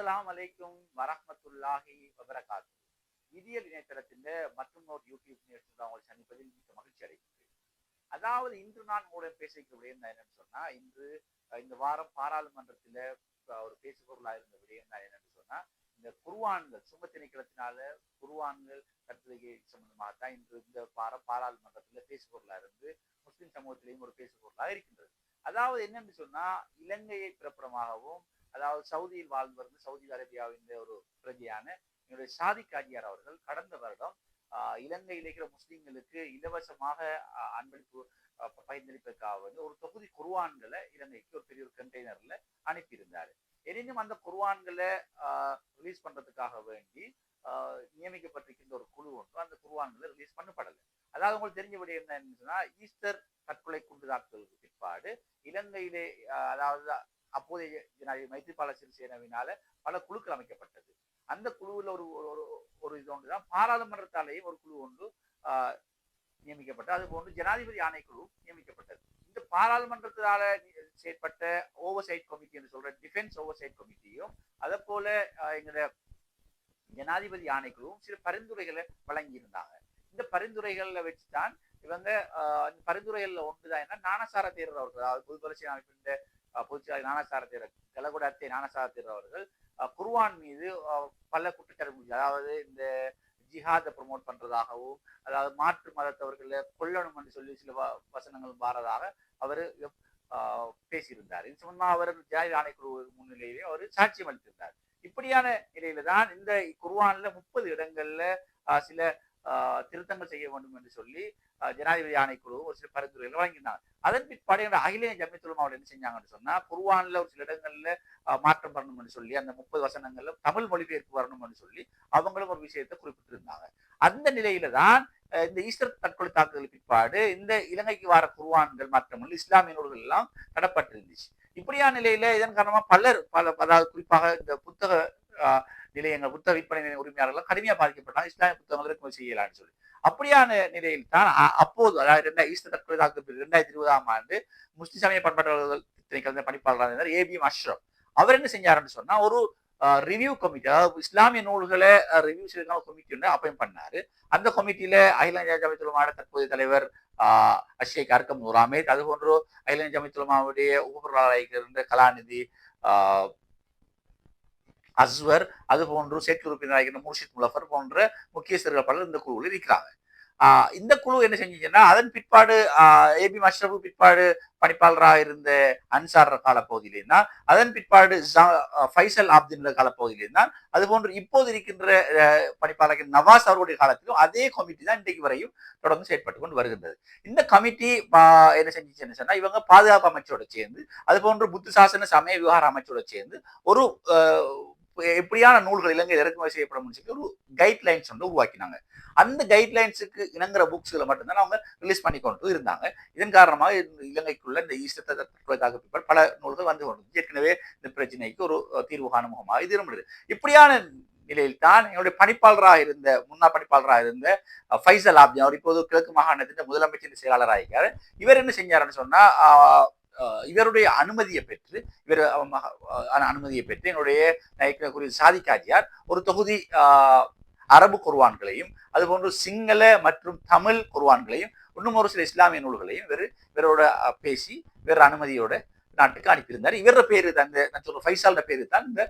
அஸ்ஸலாமு அலைக்கும் வரஹ்மத்துல்லாஹி வபரகாத்து. இதியல் இணையதளத்தின் மற்றும் ஒரு யூடியூப் நிகழ்ச்சியில் உங்களை சந்திப்பதில் மிக்க மகிழ்ச்சி அடைகின்றேன். அதாவது இன்று நான் உங்களுடன் பேசிக்க விடயம் தான் என்னன்னு சொன்னா இன்று இந்த வாரம் பாராளுமன்றத்தில் ஒரு பேசுபொருளாக இருந்த விடயம் தான் என்னன்னு சொன்னா இந்த குருவான்கள் சும திணைக்களத்தினால குருவான்கள் கட்டுரை சம்பந்தமாக தான் இன்று இந்த வாரம் பாராளுமன்றத்தில் பேசுபொருளாக இருந்து முஸ்லிம் சமூகத்திலேயும் ஒரு பேசுபொருளாக இருக்கின்றது. அதாவது என்னன்னு சொன்னா இலங்கையை பிறப்பிடமாகவும் அதாவது சவுதியில் வாழ்ந்து சவுதி அரேபியாவின் ஒரு பிரதியான என்னுடைய சாதி காஜியார் அவர்கள் கடந்த வருடம் இலங்கையில் இருக்கிற முஸ்லிம்களுக்கு இலவசமாக அன்பளிப்பு பகிர்ந்தளிப்பதற்காக வந்து ஒரு தொகுதி குருவான்களை இலங்கைக்கு ஒரு பெரிய ஒரு கண்டெய்னர்ல அனுப்பியிருந்தார். எனினும் அந்த குர்ஆன்களை ரிலீஸ் பண்றதுக்காக வேண்டி ஆஹ், நியமிக்கப்பட்டிருக்கின்ற ஒரு குழு ஒன்று அந்த குருவான்களை ரிலீஸ் பண்ணப்படலை. அதாவது உங்களுக்கு தெரிஞ்சபடி என்னன்னு சொன்னா ஈஸ்டர் தற்கொலை குண்டு தாக்குதலுக்கு பிற்பாடு இலங்கையிலே அதாவது அப்போதைய ஜனாதிபதி மைத்திரிபால சிறிசேனவினால பல குழுக்கள் அமைக்கப்பட்டது. அந்த குழுவில் ஒரு ஒரு- ஒரு இது ஒன்று தான் பாராளுமன்றத்தாலேயும் ஒரு குழு ஒன்று நியமிக்கப்பட்டது. அது போன்று ஜனாதிபதி ஆணைக்குழு நியமிக்கப்பட்டது. இந்த பாராளுமன்றத்தால செயற்பட்ட ஓவர்சைட் கமிட்டி என்று சொல்ற டிஃபென்ஸ் ஓவர்சைட் கமிட்டியும் அதே போல ஆஹ், எங்களோட ஜனாதிபதி ஆணைக்குழுவும் சில பரிந்துரைகளை வழங்கியிருந்தாங்க. இந்த பரிந்துரைகள்ல வச்சுதான் இவங்க ஆஹ், இந்த பரிந்துரைகள்ல ஒன்றுதான். என்ன நாணசார தேரர் அவர்கள் அதாவது பொது அமைப்பின் பொதுச்சாலை நாணசார கலகுட அத்தை நாணசார அவர்கள் குர்வான் மீது பல குற்றச்சாட்டு அதாவது இந்த ஜிஹாதை ப்ரமோட் பண்றதாகவும் அதாவது மாற்று மதத்தவர்களை கொல்லணும் என்று சொல்லி சில வ- வசனங்கள் வாரதாக அவர் பேசியிருந்தார். இது சம்பந்தமாக அவர் ஜாதி ஆணைக்குழு முன்னிலையிலே அவர் சாட்சியம் அளித்திருந்தார். இப்படியான நிலையில தான் இந்த குர்வான்ல முப்பது இடங்கள்ல சில திருத்தங்கள் செய்ய வேண்டும் என்று சொல்லி ஜனாதிபதி ஆணைக்குழு ஒரு சில பரிந்துரைகளை வழங்கினார். அதன் பிற்பாடு என்ற அகில ஜமித்துலமா அவர் என்ன செஞ்சாங்கன்னு சொன்னா குருவானில் ஒரு சில இடங்கள்ல மாற்றம் வரணும்னு சொல்லி அந்த முப்பது வசனங்கள்ல தமிழ் மொழிபெயர்ப்பு வரணும்னு சொல்லி அவங்களும் ஒரு விஷயத்தை குறிப்பிட்டிருந்தாங்க. அந்த நிலையில தான் இந்த ஈஸ்டர் தற்கொலை தாக்குதல் பிற்பாடு இந்த இலங்கைக்கு வர குருவான்கள் மாற்றமில்லை இஸ்லாமிய நூல்கள் எல்லாம் தடப்பட்டிருந்துச்சு. இப்படியான நிலையில இதன் காரணமா பலர் பல அதாவது குறிப்பாக இந்த புத்தக நிலையங்கள் புத்தக விற்பனை உரிமையாளர்கள் கடுமையாக பாதிக்கப்பட்டாங்க. இஸ்லாமிய புத்தகங்கள் செய்யலாம்னு சொல்லி. அப்படியான நிலையில் தான் அப்போது அதாவது ரெண்டா ஈஸ்டர் தற்கொலை தாக்குதல் இரண்டாயிரத்தி இருபதாம் ஆண்டு முஸ்லிம் சமய பண்பாட்டாளர்கள் திணைக்கள பணிப்பாளராக இருந்தார். ஏபிஎம் அஷ்ரப் அவர் என்ன செஞ்சாருன்னு சொன்னா ஒரு ரிவ்யூ கமிட்டி அதாவது இஸ்லாமிய நூல்களை ரிவ்யூ செய்யறதுக்கான கமிட்டி ஒன்று அப்பாயின் பண்ணாரு. அந்த கமிட்டியில அகில ஜமித்துலமாட தற்போதைய தலைவர் ஆஹ் அஷேக் அர்க்கம் நூர் அது போன்று அகில ஜமித்துலமாவுடைய உபபொருளாளராக இருந்த கலாநிதி ஆஹ் அஸ்வர் அது போன்று சேற்று உறுப்பினராக முர்ஷித் முலஃபர் போன்ற முக்கியஸ்தர்கள் பலர் இந்த குழுவில் இருக்கிறாங்க. ஆஹ் இந்த குழு என்ன செஞ்சுச்சுன்னா அதன் பிற்பாடு ஏபி மஷ்ரபு பிற்பாடு பணிப்பாளராக இருந்த அன்சார் காலப்பகுதியிலே தான் அதன் பிற்பாடு ஃபைசல் ஆப்தின் காலப்பகுதியிலே தான் அது போன்று இப்போது இருக்கின்ற அஹ், பணிப்பாளர் நவாஸ் அவருடைய காலத்திலும் அதே கமிட்டி தான் இன்றைக்கு வரையும் தொடர்ந்து செயற்பட்டு கொண்டு வருகின்றது. இந்த கமிட்டி ஆஹ், என்ன செஞ்சுச்சுன்னு சொன்னா இவங்க பாதுகாப்பு அமைச்சரோட சேர்ந்து அது போன்று புத்த சாசன சமய விவகார அமைச்சரோட சேர்ந்து ஒரு எப்படியான நூல்கள் இலங்கையில் இறக்குமதி செய்யப்படும் சொல்லி ஒரு கைட்லைன்ஸ் வந்து உருவாக்கினாங்க. அந்த கைட்லைன்ஸுக்கு இணங்குற புக்ஸ்களை மட்டும்தான் அவங்க ரிலீஸ் பண்ணி கொண்டு இருந்தாங்க. இதன் காரணமாக இலங்கைக்குள்ள இந்த ஈஸ்டத்தை பிற்பாடு பல நூல்கள் வந்து ஏற்கனவே இந்த பிரச்சனைக்கு ஒரு தீர்வு காணும் முகமாக இது இருந்தது. இப்படியான நிலையில் தான் என்னுடைய பணிப்பாளராக இருந்த முன்னாள் பணிப்பாளராக இருந்த ஃபைசல் ஆப்ஜி அவர் இப்போது கிழக்கு மாகாணத்தின் முதலமைச்சர் செயலாளராக இருக்கார் இவர் என்ன செஞ்சாருன்னு சொன்னா இவருடைய அனுமதியை பெற்று இவர் அனுமதியை பெற்று என்னுடைய குறி சாதிக்காஜியார் ஒரு தொகுதி அரபு குர்வான்களையும் அதுபோன்று சிங்கள மற்றும் தமிழ் குர்வான்களையும் இன்னும் ஒரு சில இஸ்லாமிய நூல்களையும் இவர் இவரோட பேசி இவர் அனுமதியோட நாட்டுக்கு அனுப்பியிருந்தார். இவரோட பேரு தான் இந்த நான் சொல்ற ஃபைசாலோட பேரு தான் இந்த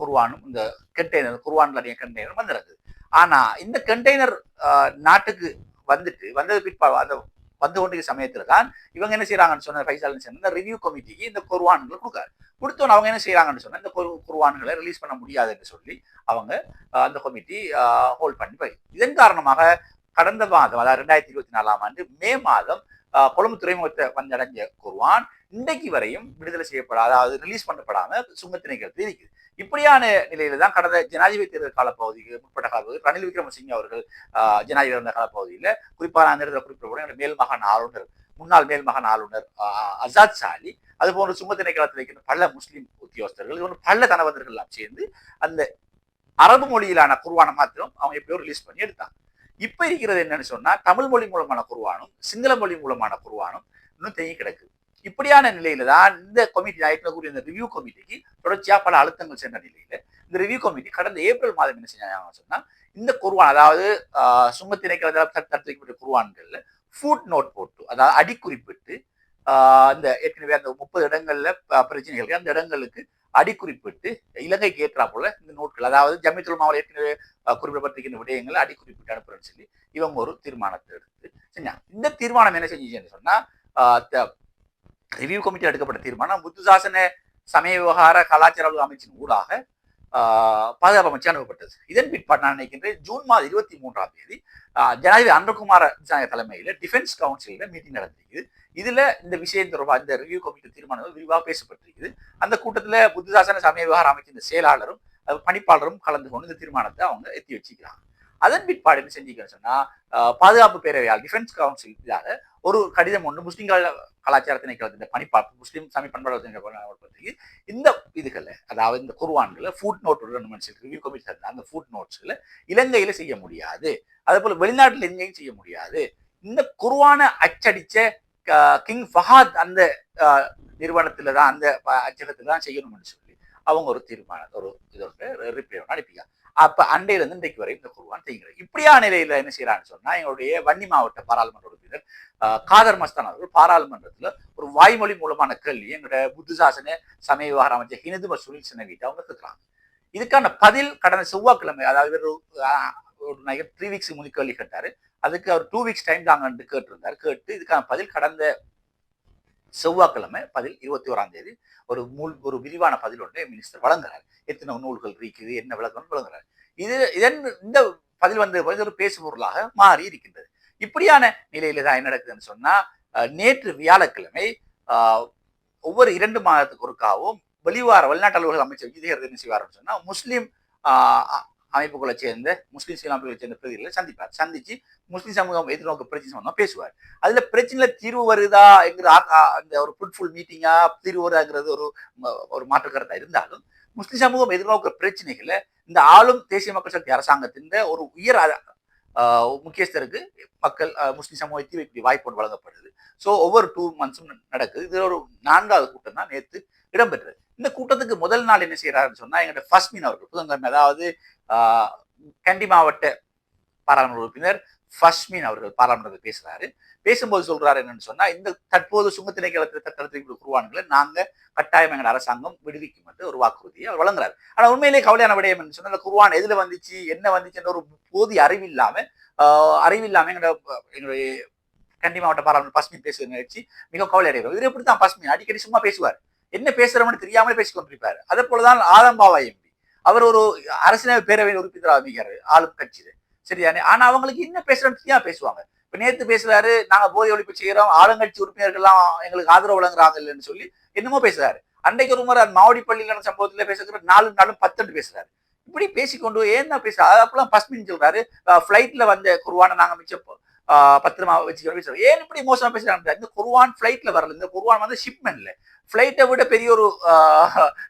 குர்வானும் இந்த கண்டெய்னர் குர்வான்ல அடைய கண்டெய்னர் வந்திருக்குது. ஆனா இந்த கண்டெய்னர் நாட்டுக்கு வந்துட்டு வந்தது பிற்பாடு அந்த வந்து கொண்டிருக்க சமயத்துல தான் இவங்க என்ன செய்யறாங்கன்னு சொன்ன ஃபைசால் சொன்ன இந்த ரிவ்யூ கமிட்டிக்கு இந்த குர்வான்களை கொடுக்காரு. கொடுத்தோன்னு அவங்க என்ன செய்யறாங்கன்னு சொன்னா இந்த குர்- குர்வான்களை ரிலீஸ் பண்ண முடியாதுன்னு சொல்லி அவங்க அந்த கமிட்டி ஹோல்ட் பண்ணி போய். இதன் காரணமாக கடந்த மாதம் அதாவது ரெண்டாயிரத்தி இருபத்தி நாலாம் ஆண்டு மே மாதம் ஆஹ், கொழும்பு துறைமுகத்தை வந்தடைஞ்ச குர்வான் இன்றைக்கு வரையும் விடுதலை செய்யப்படாத அதாவது ரிலீஸ் பண்ணப்படாம சுங்கத்திணைகள் இருக்குது இப்படியான நிலையில தான் கடந்த ஜனாதிபதி தேர்தல் காலப்பகுதிக்கு முற்பட்ட காலப்பகுதி ரணில் விக்ரமசிங்க அவர்கள் ஜனாதிபதி இருந்த காலப்பகுதியில் குறிப்பாக அந்த இடத்துல குறிப்பிட்ட எங்களுடைய மேல் ஆளுநர் முன்னாள் மேல் மாகாண ஆளுநர் அசாத் சாலி அது போன்ற சுங்க காலத்தில் இருக்கின்ற பல முஸ்லீம் உத்தியோகஸ்தர்கள் இது போன்ற பல தனவந்தர்கள் எல்லாம் சேர்ந்து அந்த அரபு மொழியிலான குர்வானை மாத்திரம் அவங்க எப்படியோ ரிலீஸ் பண்ணி எடுத்தாங்க. இப்ப இருக்கிறது என்னன்னு சொன்னா தமிழ் மொழி மூலமான குருவானும் சிங்கள மொழி மூலமான குருவானும் இன்னும் தேங்கி கிடக்குது இப்படியான நிலையில தான் இந்த கமிட்டி நான் கூடிய இந்த ரிவ்யூ கமிட்டிக்கு தொடர்ச்சியா பல அழுத்தங்கள் சென்ற நிலையில இந்த ரிவ்யூ கமிட்டி கடந்த ஏப்ரல் மாதம் என்ன செஞ்சாங்க சொன்னா இந்த குருவான் அதாவது சுங்கத்திணைக்கள் தடுத்து குருவான்கள்ல ஃபுட் நோட் போட்டு அதாவது அடிக்குறிப்பிட்டு இந்த ஏற்கனவே அந்த முப்பது இடங்கள்ல ப- பிரச்சனைகள் அந்த இடங்களுக்கு அடிக்குறிப்பிட்டு இலங்கைக்கு ஏற்றா போல இந்த நோட்கள் அதாவது ஜமித்துல் மாவட்ட ஏற்கனவே ஆஹ் குறிப்பிடப்பட்டிருக்கின்ற விடயங்களை அடிக்குறிப்பிட்டு அனுப்புறேன்னு சொல்லி இவங்க ஒரு தீர்மானத்தை எடுத்து செஞ்சாங்க. இந்த தீர்மானம் என்ன செஞ்சுச்சுன்னு சொன்னா ரிவ்யூ கமிட்டி எடுக்கப்பட்ட தீர்மானம் புத்து சாசன சமய விவகார கலாச்சார அமைச்சின் ஊடாக பாதுகாப்பு அமைச்சு அனுப்பப்பட்டது. இதன் பிற்பாடு நான் நினைக்கின்றேன் ஜூன் மாதம் இருபத்தி மூன்றாம் தேதி ஜனாதிபதி அன்றகுமார தலைமையில் டிஃபென்ஸ் கவுன்சிலில் மீட்டிங் நடந்திருக்குது. இதுல இந்த விஷயம் தொடர்பாக இந்த ரிவ்யூ கமிட்டி தீர்மானம் விரிவாக பேசப்பட்டிருக்குது. அந்த கூட்டத்தில் புத்துசாசன சமய விவகார அமைச்சின் செயலாளரும் பணிப்பாளரும் கலந்து கொண்டு இந்த தீர்மானத்தை அவங்க எத்தி வச்சுக்கிறாங்க. அதன் பிற்பாடு என்ன செஞ்சுக்கன்னு சொன்னா பாதுகாப்பு பேரவையால் டிஃபென்ஸ் கவுன்சில் இதாக ஒரு கடிதம் ஒன்று முஸ்லிம்கள் கலாச்சாரத்தினை கலந்த பணிப்பாளர் முஸ்லீம் சாமி பண்பாடு இந்த இதுகளை அதாவது இந்த குர்வான்களை ஃபுட் நோட் ரிவ்யூ கமிட்டி அந்த ஃபுட் நோட்ஸ்களை இலங்கையில் செய்ய முடியாது. அதே போல வெளிநாட்டில் எங்கேயும் செய்ய முடியாது. இந்த குர்வானை அச்சடிச்ச கிங் ஃபஹாத் அந்த நிறுவனத்தில் தான் அந்த அச்சகத்தில் தான் செய்யணும்னு சொல்லி அவங்க ஒரு தீர்மானம் ஒரு இதோட ரிப்ளை அனுப்பியா அப்ப அண்டையில இருந்து இன்றைக்கு வரை இந்த குருவான் செய்கிறது இப்படியான நிலையில என்ன செய்யறான்னு சொன்னா எங்களுடைய வன்னி மாவட்ட பாராளுமன்ற உறுப்பினர் காதர் மஸ்தான் அவர்கள் பாராளுமன்றத்துல ஒரு வாய்மொழி மூலமான கேள்வி எங்களுடைய புத்துசாசன சமய விவகார அமைச்சர் ஹினது சுனில் சின்னகிட்ட அவங்க கேட்கிறாங்க. இதுக்கான பதில் கடந்த செவ்வாய்க்கிழமை அதாவது ஒரு ஆஹ், த்ரீ வீக்ஸ் முந்தி கேள்வி கேட்டாரு. அதுக்கு அவர் டூ வீக்ஸ் டைம் தாங்கன்னு கேட்டிருந்தார். கேட்டு இதுக்கான பதில் கடந்த செவ்வாய்க்கிழமை பதில் இருபத்தி ஓராம் தேதி ஒரு மூல் ஒரு விரிவான பதில் ஒன்றை மினிஸ்டர் வழங்குறார். எத்தனை நூல்கள் இருக்குது என்ன விளக்கம் வழங்குறார். இது இதன் இந்த பதில் வந்த பதில் ஒரு பேசு பொருளாக மாறி இருக்கின்றது. இப்படியான நிலையில தான் என்ன நடக்குதுன்னு சொன்னா நேற்று வியாழக்கிழமை ஆஹ், ஒவ்வொரு இரண்டு மாதத்துக்கு ஒருக்காவும் வெளிவார வெளிநாட்டு அலுவலக அமைச்சர் விஜயகர் என்ன செய்வார்னு சொன்னா முஸ்லீம் ஆஹ், அமைப்புகளை சேர்ந்த முஸ்லீம் சீன அமைப்புகளை சேர்ந்த பிரதிகளை சந்திப்பார். சந்திச்சு முஸ்லீம் சமூகம் எதிர்நோக்க பிரச்சனை சொன்னா பேசுவார். அதுல பிரச்சனையில தீர்வு வருதா என்கிற அந்த ஒரு ஃப்ரூட்ஃபுல் மீட்டிங்கா தீர்வு வருதாங்கிறது ஒரு ஒரு மாற்று கருத்தா இருந்தாலும் முஸ்லிம் சமூகம் எதிர்நோக்கிற பிரச்சனைகளை இந்த ஆளும் தேசிய மக்கள் சக்தி அரசாங்கத்தின் ஒரு உயர் முக்கியஸ்தருக்கு மக்கள் முஸ்லீம் முஸ்லிம் சமூகத்தை வைக்க வாய்ப்பு வழங்கப்படுது. ஸோ ஒவ்வொரு டூ மந்த்ஸும் நடக்குது. இது ஒரு நான்காவது கூட்டம் தான் நேற்று இடம்பெற்றது. இந்த கூட்டத்துக்கு முதல் நாள் என்ன செய்யறாருன்னு சொன்னா எங்களுடைய ஃபஸ்மின் அவர்கள் புதன்கிழமை அதாவது ஆஹ் கண்டி மாவட்ட பாராளுமன்ற உறுப்பினர் ஃபஸ்மின் அவர்கள் பாராளுமன்றத்தில் பேசுறாரு. பேசும்போது சொல்றாரு என்னன்னு சொன்னா இந்த தற்போது சுங்கத்திணைக்களத்தில் தத்தெடுத்து உருவானுங்களை நாங்க கட்டாயம் எங்கள் அரசாங்கம் விடுவிக்கும் என்று ஒரு வாக்குறுதியை அவர் வழங்குறாரு. ஆனா உண்மையிலே கவலையான விடயம் என்று சொன்னா இந்த எதுல வந்துச்சு என்ன வந்துச்சுன்ற ஒரு போதிய அறிவில்லாம ஆஹ் அறிவில்லாம எங்களோட எங்களுடைய கண்டி மாவட்ட பாராளுமன்ற பஸ்மின் பேசுகிற நிகழ்ச்சி மிக கவலை அடைவார் எப்படி தான் பஸ்மின் அடிக்கடி சும்மா பேசுவார். என்ன பேசுறோம்னு தெரியாமலே பேசிக் கொண்டிருப்பார். அதே போலதான் ஆலம்பாவா எம்பி அவர் ஒரு அரசியல் பேரவை உறுப்பினர் அமைக்கிறார் ஆளும் கட்சியில. சரியானே ஆனா அவங்களுக்கு என்ன பேசுறோம்னு தெரியாம பேசுவாங்க. இப்ப நேத்து பேசுறாரு நாங்க போதை ஒழிப்பு செய்யறோம் ஆளுங்கட்சி உறுப்பினர்கள்லாம் எங்களுக்கு ஆதரவு வழங்குறாங்க இல்லைன்னு சொல்லி என்னமோ பேசுறாரு. அன்றைக்கு ஒரு முறை மாவடி பள்ளியிலான சம்பவத்துல பேசுகிற நாலு நாளும் பத்தெண்டு பேசுறாரு. இப்படி பேசிக்கொண்டு ஏன் தான் பேசுறாரு அப்பெல்லாம் பஸ்மின் சொல்றாரு. ஃபிளைட்ல வந்த குருவான நாங்க மிச்சம் பத்திரமா வச்சுக்கிறோம் பேசுறோம் ஏன் இப்படி மோசமா பேசுறாங்க இந்த குர்வான் ஃபிளைட்ல வரல. இந்த குர்வான் வந்து ஷிப்மெண்ட்ல ஃபிளைட்டை விட பெரிய ஒரு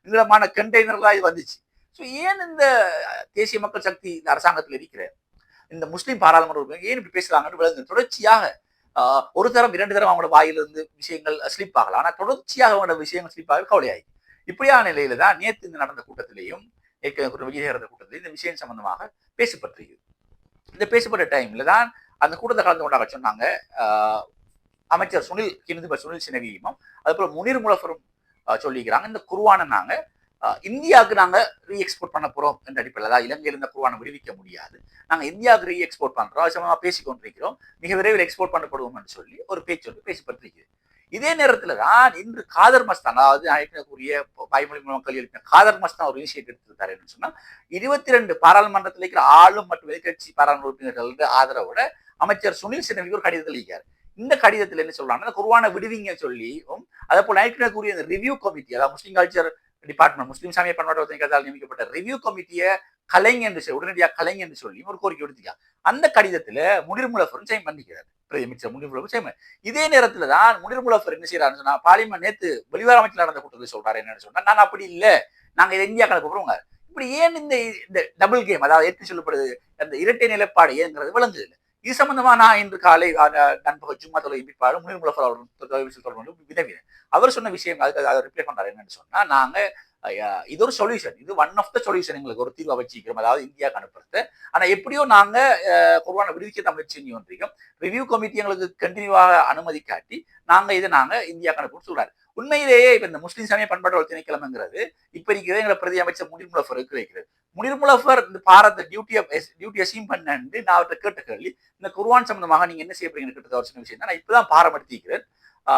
நீளமான கண்டெய்னர்லாம் இது வந்துச்சு. ஸோ ஏன் இந்த தேசிய மக்கள் சக்தி இந்த அரசாங்கத்தில் இருக்கிற இந்த முஸ்லீம் பாராளுமன்ற உறுப்பினர் ஏன் இப்படி பேசுறாங்கன்னு விளங்கு தொடர்ச்சியாக ஆஹ், ஒரு தரம் இரண்டு தரம் அவங்களோட வாயிலிருந்து விஷயங்கள் ஸ்லிப் ஆகலாம் ஆனால் தொடர்ச்சியாக அவங்களோட விஷயங்கள் ஸ்லிப் ஆக கவலையாகி இப்படியான நிலையில தான் நேற்று இந்த நடந்த கூட்டத்திலையும் ஏற்கனவே விஜய் நடந்த கூட்டத்திலேயும் இந்த விஷயம் சம்பந்தமாக பேசப்பட்டிருக்கு இந்த பேசப்பட்ட டைம்ல தான் அந்த கூட்டத்தை கலந்து கொண்டாக சொன்னாங்க. அமைச்சர் சுனில் கிருதிப சுனில் சினவியும் அதுபோல் முனீர் முலஃபரும் சொல்லிக்கிறாங்க இந்த குருவானை நாங்க இந்தியாவுக்கு நாங்கள் ரீ எக்ஸ்போர்ட் பண்ண போறோம் என்ற அடிப்படையில் அதாவது இலங்கையில் இந்த குருவானை விடுவிக்க முடியாது. நாங்கள் இந்தியாவுக்கு ரீ எக்ஸ்போர்ட் பண்ணுறோம் அது சம்பந்தமா கொண்டிருக்கிறோம் மிக விரைவில் எக்ஸ்போர்ட் பண்ணப்படுவோம் என்று சொல்லி ஒரு பேச்சு வந்து பேசப்பட்டிருக்கு இதே நேரத்தில் தான் இன்று காதர் மஸ்தான் அதாவது அழைக்கக்கூடிய பாய்மொழி மக்கள் கல்வி எழுப்பின காதர் மஸ்தான் ஒரு இனிஷியேட் எடுத்திருக்காரு என்று சொன்னால் இருபத்தி ரெண்டு பாராளுமன்றத்தில் இருக்கிற ஆளும் மற்றும் எதிர்கட்சி பாராளுமன்ற உறுப்பினர்கள் ஆதரவோட அமைச்சர் சுனில் சின்னவிக்கு ஒரு கடிதத்தில் எழுதியார் இந்த கடிதத்தில் என்ன சொல்றாங்கன்னா குருவான விடுவிங்க சொல்லியும் அதே போல கூறிய இந்த ரிவ்யூ கமிட்டி அதாவது முஸ்லீம் கல்ச்சர் டிபார்ட்மெண்ட் முஸ்லீம் சமய பண்பாட்டு நியமிக்கப்பட்ட ரிவ்யூ கமிட்டியை கலைங்க என்று சொல்லி உடனடியாக கலைங்க என்று சொல்லி ஒரு கோரிக்கை விடுத்திக்கா அந்த கடிதத்துல முனிர் முலஃபரும் சைன் பண்ணிக்கிறார். பிரதி அமைச்சர் முனிர் முலஃபர் சைன் இதே நேரத்துல தான் முனிர் முலஃபர் என்ன செய்யறாருன்னு சொன்னா பாலிமர் நேத்து வெளிவார அமைச்சர் நடந்த கூட்டத்தில் சொல்றாரு என்னன்னு சொன்னா நான் அப்படி இல்ல. நாங்க இதை இந்தியா கணக்கு இப்படி ஏன் இந்த இந்த டபுள் கேம் அதாவது ஏற்று சொல்லப்படுது அந்த இரட்டை நிலைப்பாடு ஏங்கிறது விளங்குது இல்லை. இது சம்பந்தமா நான் இன்று காலை அஹ், நண்பகல் சும்மா தொலை பிற்பாடு முனிர் முலஃபர் அவர்கள் தொடர்பு வினவினேன் அவர் சொன்ன விஷயம் அதுக்கு அதை ரிப்ளை பண்றாரு என்னன்னு சொன்னா நாங்க இது ஒரு சொல்யூஷன் இது ஒன் ஆஃப் த சொல்யூஷன் எங்களுக்கு ஒரு தீர்வை வச்சிக்கிறோம் அதாவது இந்தியாவுக்கு அனுப்புறது. ஆனா எப்படியோ நாங்க அஹ், விடுவிக்க தமிழ் செஞ்சு வந்திருக்கோம் ரிவ்யூ கமிட்டி எங்களுக்கு கண்டினியூவாக அனுமதி காட்டி நாங்க இதை நாங்க இந்தியாவுக்கு அனுப்புன்னு சொல்றாரு. உண்மையிலேயே இப்போ இந்த முஸ்லீம் சமய பண்பாட்டு திணைக்கிழமைங்கிறது இப்போ இருக்கிறது எங்களை பிரதி அமைச்சர் முனிர் முலஃபருக்கு வைக்கிறது முனிர் முலஃபர் இந்த பாரத டியூட்டியை டியூட்டி அசீம் பண்ணு நான் அவர்கிட்ட கேட்ட கேள்வி இந்த குருவான் சம்பந்தமாக நீங்க என்ன செய்ய போறீங்கன்னு கேட்டது ஒரு சின்ன விஷயம் தான். நான் இப்பதான் பாரமடுத்திக்கிறேன்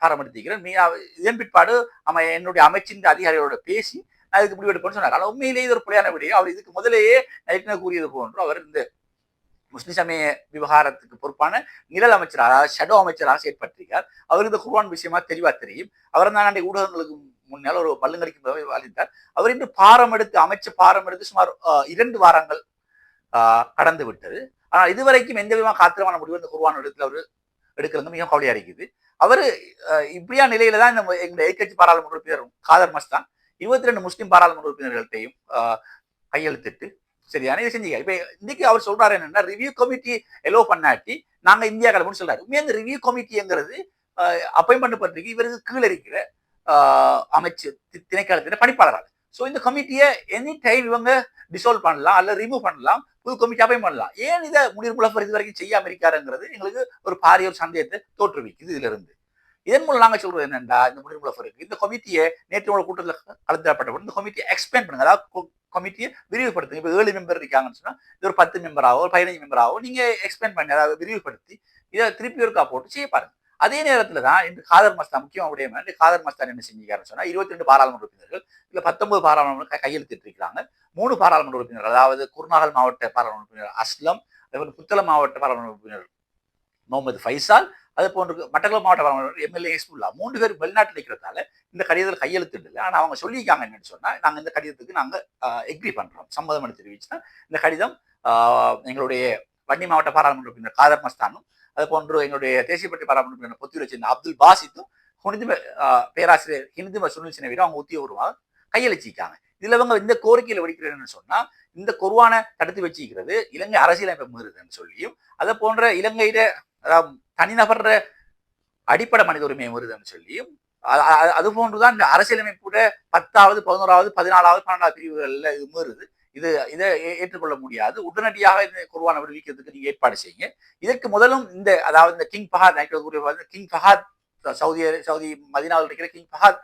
பாரமடுத்திக்கிறேன் மீ இதன் பிற்பாடு நம்ம என்னுடைய அமைச்சின் அதிகாரிகளோட பேசி நான் இதுக்கு முடிவெடுப்பேன்னு சொன்னார். ஆனால் உண்மையிலேயே இது ஒரு பிள்ளையான விடையும் அவர் இதுக்கு முதலேயே நைட்னா கூறியது போன்று அவர் இந்த முஸ்லிம் சமய விவகாரத்துக்கு பொறுப்பான நிழல் அமைச்சராக ஷடோ அமைச்சராக செயற்பட்டிருக்கார். அவர் இந்த குர்வான் விஷயமா தெளிவா தெரியும். அவர் தான் அன்றைய ஊடகங்களுக்கு முன்னால் ஒரு பல்லுங்கடிக்கு வாழ்ந்தார் அவர் இன்று பாரம் எடுத்து அமைச்ச பாரம் எடுத்து சுமார் இரண்டு வாரங்கள் ஆஹ், கடந்து விட்டது. ஆனால் இதுவரைக்கும் எந்த விதமான காத்திரமான முடிவு இந்த குர்வான் இடத்துல அவர் எடுக்கிறது மிகவும் கவலையாக இருக்குது. அவர் இப்படியா நிலையில தான் இந்த எங்களுடைய எதிர்கட்சி பாராளுமன்ற உறுப்பினர் காதர் மஸ்தான் இருபத்தி ரெண்டு முஸ்லீம் பாராளுமன்ற உறுப்பினர்கள்ட்டையும் கையெழுத்திட்டு சரியான இதை செஞ்சீங்க இப்போ இன்னைக்கு அவர் சொல்றாரு என்னன்னா ரிவ்யூ கமிட்டி எலோ பண்ணாட்டி நாங்க இந்தியா கிளம்புன்னு சொல்றாரு. உண்மையாக இந்த ரிவ்யூ கமிட்டிங்கிறது அப்பாயின்மெண்ட் பண்றதுக்கு இவருக்கு கீழே இருக்கிற ஆஹ், அமைச்சு திணைக்களத்தின பணிப்பாளராக ஸோ இந்த கமிட்டியை எனி டைம் இவங்க டிசால்வ் பண்ணலாம் அல்ல ரிமூவ் பண்ணலாம் புது கமிட்டி அப்பாயின் பண்ணலாம் ஏன் இதை முனிர் முலஃபர் இது வரைக்கும் செய்யாம இருக்காருங்கிறது எங்களுக்கு ஒரு பாரிய ஒரு சந்தேகத்தை தோற்றுவிக்குது இதுல இருந்து இதன் மூலம் நாங்கள் சொல்றது என்னன்னா இந்த முடிவு முலஃபருக்கு இந்த கமிட்டியை நேற்று உள்ள கூட்டத்தில் கலந்துடப்பட்ட இந்த கமிட்டியை எக்ஸ்பிளைன் பண்ணுங்க. அதாவது கமிட்டியை விரிவுபடுத்துங்க. இப்போ ஏழு மெம்பர் இருக்காங்கன்னு சொன்னா இது ஒரு பத்து மெம்பராகவோ பதினஞ்சு மெம்பராகவோ நீங்க எக்ஸ்பிளைன் பண்ணி அதாவது விரிவுபடுத்தி இதை திருப்பி ஒருக்கா போட்டு செய்ய பாருங்க. அதே நேரத்தில் தான் இந்த காதர் மஸ்தான் முக்கியம் உடைய காதர் மஸ்தான் என்ன செஞ்சிருக்காருன்னு சொன்னால் இருபத்தி ரெண்டு பாராளுமன்ற உறுப்பினர்கள் இல்லை பத்தொன்பது பாராளுமன்ற க- கையெழுத்திட்டு இருக்கிறாங்க. மூணு பாராளுமன்ற உறுப்பினர்கள் அதாவது குருநாகல் மாவட்ட பாராளுமன்ற உறுப்பினர் அஸ்லம் அதேபோல் புத்தளம் மாவட்ட பாராளுமன்ற உறுப்பினர் முகமது ஃபைசால் அது போன்று மட்டக்களப்பு மாவட்ட பாராளுமன்ற எம்எல்ஏ ஹிஸ்புல்லா. மூன்று பேர் வெளிநாட்டில் இருக்கிறதால இந்த கடிதத்தில் கையெழுத்து இல்லை ஆனால் அவங்க சொல்லியிருக்காங்க என்னன்னு சொன்னால் நாங்கள் இந்த கடிதத்துக்கு நாங்கள் எக்ரி பண்ணுறோம் சம்மதம் என்று தெரிவிச்சுன்னா இந்த கடிதம் எங்களுடைய வன்னி மாவட்ட பாராளுமன்ற உறுப்பினர் காதர் மஸ்தானும் அது போன்று எங்களுடைய தேசியப்பட்டி பாராளுமன்ற உறுப்பினர் பொத்தியில் வச்சிருந்த அப்துல் பாசித்தும் ஹுனிதும ஆஹ், பேராசிரியர் ஹிந்தும சுனில் சினவீரம் அவங்க உத்தியோகமாக கையளிச்சிருக்காங்க இதுல இவங்க இந்த கோரிக்கையில வெடிக்கிறேன்னு சொன்னா இந்த கொருவானை தடுத்து வச்சிருக்கிறது இலங்கை அரசியலமைப்பு மீறுதுன்னு சொல்லியும் அதை போன்ற இலங்கையில அதாவது தனிநபர் அடிப்படை மனித உரிமை மீறுதுன்னு சொல்லியும் அது போன்றுதான் இந்த அரசியலமைப்புட பத்தாவது பதினோராவது பதினாலாவது பன்னெண்டாவது பிரிவுகள்ல இது மீறுது. இது இதை ஏற்றுக்கொள்ள முடியாது. உடனடியாக இந்த குர்வானை விடுவிக்கிறதுக்கு நீங்க ஏற்பாடு செய்யுங்க. இதற்கு முதலும் இந்த அதாவது இந்த கிங் ஃபஹாத் நினைக்கிறது கிங் ஃபஹாத் சவுதி சவுதி மதினாவில் இருக்கிற கிங் ஃபஹாத்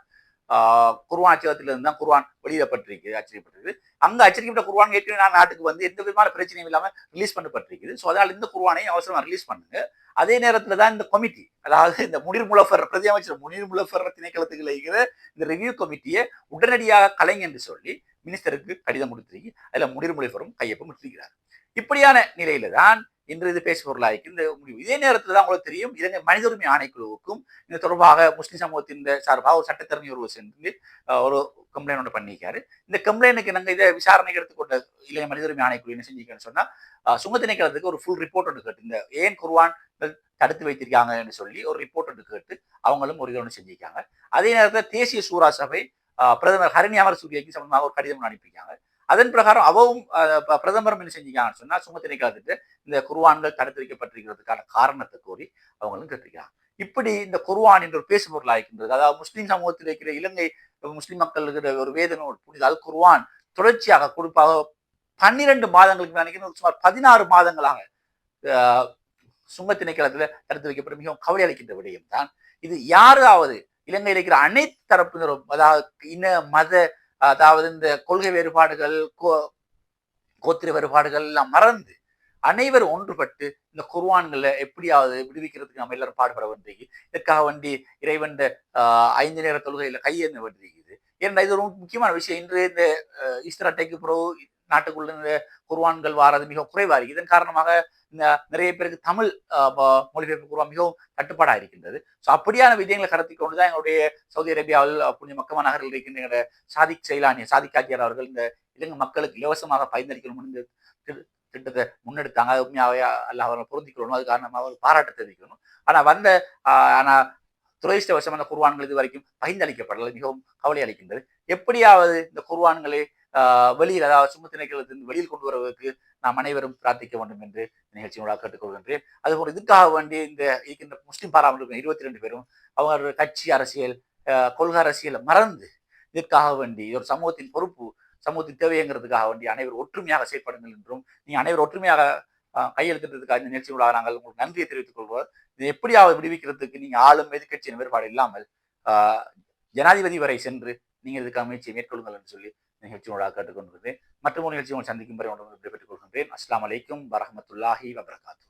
ஆஹ், குர்ஆன் அச்சகத்திலிருந்து தான் குர்வான் வெளியிடப்பட்டிருக்கு அச்சரிக்கப்பட்டிருக்கு அங்கே அச்சரிக்கப்பட்ட குர்வான் ஏற்கனவே நான் நாட்டுக்கு வந்து எந்த விதமான பிரச்சனையும் இல்லாம ரிலீஸ் பண்ணப்பட்டிருக்குது ஸோ அதனால் இந்த குர்வானையும் அவசரமா ரிலீஸ் பண்ணுங்க. அதே நேரத்துல தான் இந்த கமிட்டி அதாவது இந்த முனிர் முலஃபர் பிரதி அமைச்சர் முனிர் முலஃபர் திணைக்களத்துக்கு இருக்கிற இந்த ரிவ்யூ கமிட்டியை உடனடியாக கலைங்க என்று சொல்லி மினிஸ்டருக்கு கடிதம் கொடுத்திருக்கு அதில் முனிர் முலஃபரும் கையொப்பம் இருக்கிறார் இப்படியான நிலையில தான் இன்று இது பேசு பொருளாய்க்கு இந்த முடிவு. இதே நேரத்தில் தான் உங்களுக்கு தெரியும் இலங்கை மனித உரிமை ஆணைக்குழுவுக்கும் இது தொடர்பாக முஸ்லிம் சமூகத்தின் சார்பாக ஒரு சட்டத்தரணி ஒருவர் சென்று ஒரு கம்ப்ளைண்ட் ஒன்று பண்ணியிருக்காரு. இந்த கம்ப்ளைண்ட்டுக்கு நாங்கள் இதை விசாரணைக்கு எடுத்துக்கொண்ட இலங்கை மனித உரிமை ஆணைக்குழு என்ன செஞ்சிருக்கேன்னு சொன்னா சுங்க திணைக்களத்துக்கு ஒரு ஃபுல் ரிப்போர்ட் ஒன்று கேட்டு இந்த ஏன் குர்வான் தடுத்து வைத்திருக்காங்கன்னு சொல்லி ஒரு ரிப்போர்ட் ஒன்று கேட்டு அவங்களும் ஒரு ஒன்று செஞ்சிருக்காங்க. அதே நேரத்தில் தேசிய சூரா சபை பிரதமர் ஹரிணி அமர் சூரியக்கு சம்பந்தமாக ஒரு கடிதம் அனுப்பியிருக்காங்க. அதன் பிரகாரம் அவவும் பிரதமரும் என்ன செஞ்சிருக்காங்கன்னு சொன்னா சுங்க திணைக்களத்துக்கு இந்த குர்வான்கள் தடுத்து வைக்கப்பட்டிருக்கிறதுக்கான காரணத்தை கோரி அவங்களும் கேட்டிருக்கிறாங்க இப்படி இந்த குர்வான் என்ற ஒரு பேசு பொருளாகின்றது அதாவது முஸ்லீம் சமூகத்தில் இருக்கிற இலங்கை முஸ்லீம் மக்கள் ஒரு வேதனை ஒரு புனித அல் குர்வான் தொடர்ச்சியாக குறிப்பாக பன்னிரண்டு மாதங்களுக்கு நினைக்கிறேன் சுமார் பதினாறு மாதங்களாக ஆஹ், சுங்க திணைக்களத்தில் தடுத்து வைக்கப்படும் மிகவும் கவலை அளிக்கின்ற விடயம் தான் இது யாராவது இலங்கையில் இருக்கிற அனைத்து தரப்பினரும் அதாவது இன மத அதாவது இந்த கொள்கை வேறுபாடுகள் கோ- கோத்திர வேறுபாடுகள் எல்லாம் மறந்து அனைவரும் ஒன்றுபட்டு இந்த குர்வான்களை எப்படியாவது விடுவிக்கிறதுக்கு நம்ம எல்லாரும் பாடுபட வேண்டியது. இதுக்காக வண்டி இறைவன் ஆஹ் ஐந்து நேர தொழுகையில கையேந்த வேண்டியிருக்குது ஏன்னா இது ஒரு முக்கியமான விஷயம். இன்று இந்த ஈஸ்டர் அட்டைக்கு பிறகு நாட்டுக்குள்ள இந்த குர்வான்கள் வாரது மிக குறைவாக இருக்கு. இதன் காரணமாக இந்த நிறைய பேருக்கு தமிழ் மொழிபெயர்ப்பு குர்வான் மிகவும் தட்டுப்பாடாக இருக்கின்றது. ஸோ அப்படியான விஜயங்களை கருத்தி கொண்டுதான் எங்களுடைய சவுதி அரேபியாவில் புனித மக்கமா நகரில் இருக்கின்ற எங்களுடைய சாதிக் செயலானிய சாதிக் அவர்கள் இந்த இலங்கை மக்களுக்கு இலவசமாக பயனளிக்கணும் இந்த திட்டத்தை முன்னெடுத்தாங்க. அது உண்மையாவே அல்ல அவரை பொருந்திக்கணும் அது காரணமாக அவர் பாராட்ட தெரிவிக்கணும். ஆனா வந்த ஆஹ், ஆனா அந்த குர்வான்கள் இது வரைக்கும் பகிர்ந்தளிக்கப்படலை. மிகவும் கவலை அளிக்கின்றது. எப்படியாவது இந்த குர்வான்களை வெளியில் அதாவது சும திணைக்களத்திலிருந்து வெளியில் கொண்டு வருவதற்கு நாம் அனைவரும் பிரார்த்திக்க வேண்டும் என்று நிகழ்ச்சியோட கேட்டுக்கொள்கின்றேன். அதுபோல் இதுக்காக வேண்டி இந்த இருக்கின்ற முஸ்லீம் பாராளுமன்ற இருபத்தி ரெண்டு பேரும் அவங்க கட்சி அரசியல் கொள்கை அரசியலை மறந்து இதற்காக வேண்டி ஒரு சமூகத்தின் பொறுப்பு சமூகத்தின் தேவைங்கிறதுக்காக வேண்டி அனைவரும் ஒற்றுமையாக செயல்படுங்கள் என்றும் நீங்க அனைவரும் ஒற்றுமையாக ஆஹ் கையெழுத்திட்டதுக்காக இந்த நிகழ்ச்சியோட நாங்கள் உங்களுக்கு நன்றியை தெரிவித்துக் கொள்வோம். இதை எப்படியாவது விடுவிக்கிறதுக்கு நீங்க ஆளும் எதிர்கட்சியின் வேறுபாடு இல்லாமல் ஆஹ் ஜனாதிபதி வரை சென்று நீங்கள் இதுக்காக முயற்சியை மேற்கொள்ளுங்கள் என்று சொல்லி நிகழ்ச்சியோட கேட்டுக்கொண்டிருக்கிறேன். மற்றும் ஒரு நிகழ்ச்சியை சந்திக்கும் வரை ஒன்று விடைபெற்றுக் கொள்கின்றேன். அஸ்லாம் வலைக்கம் வரமத்துல்லாஹி வபரகாத்து.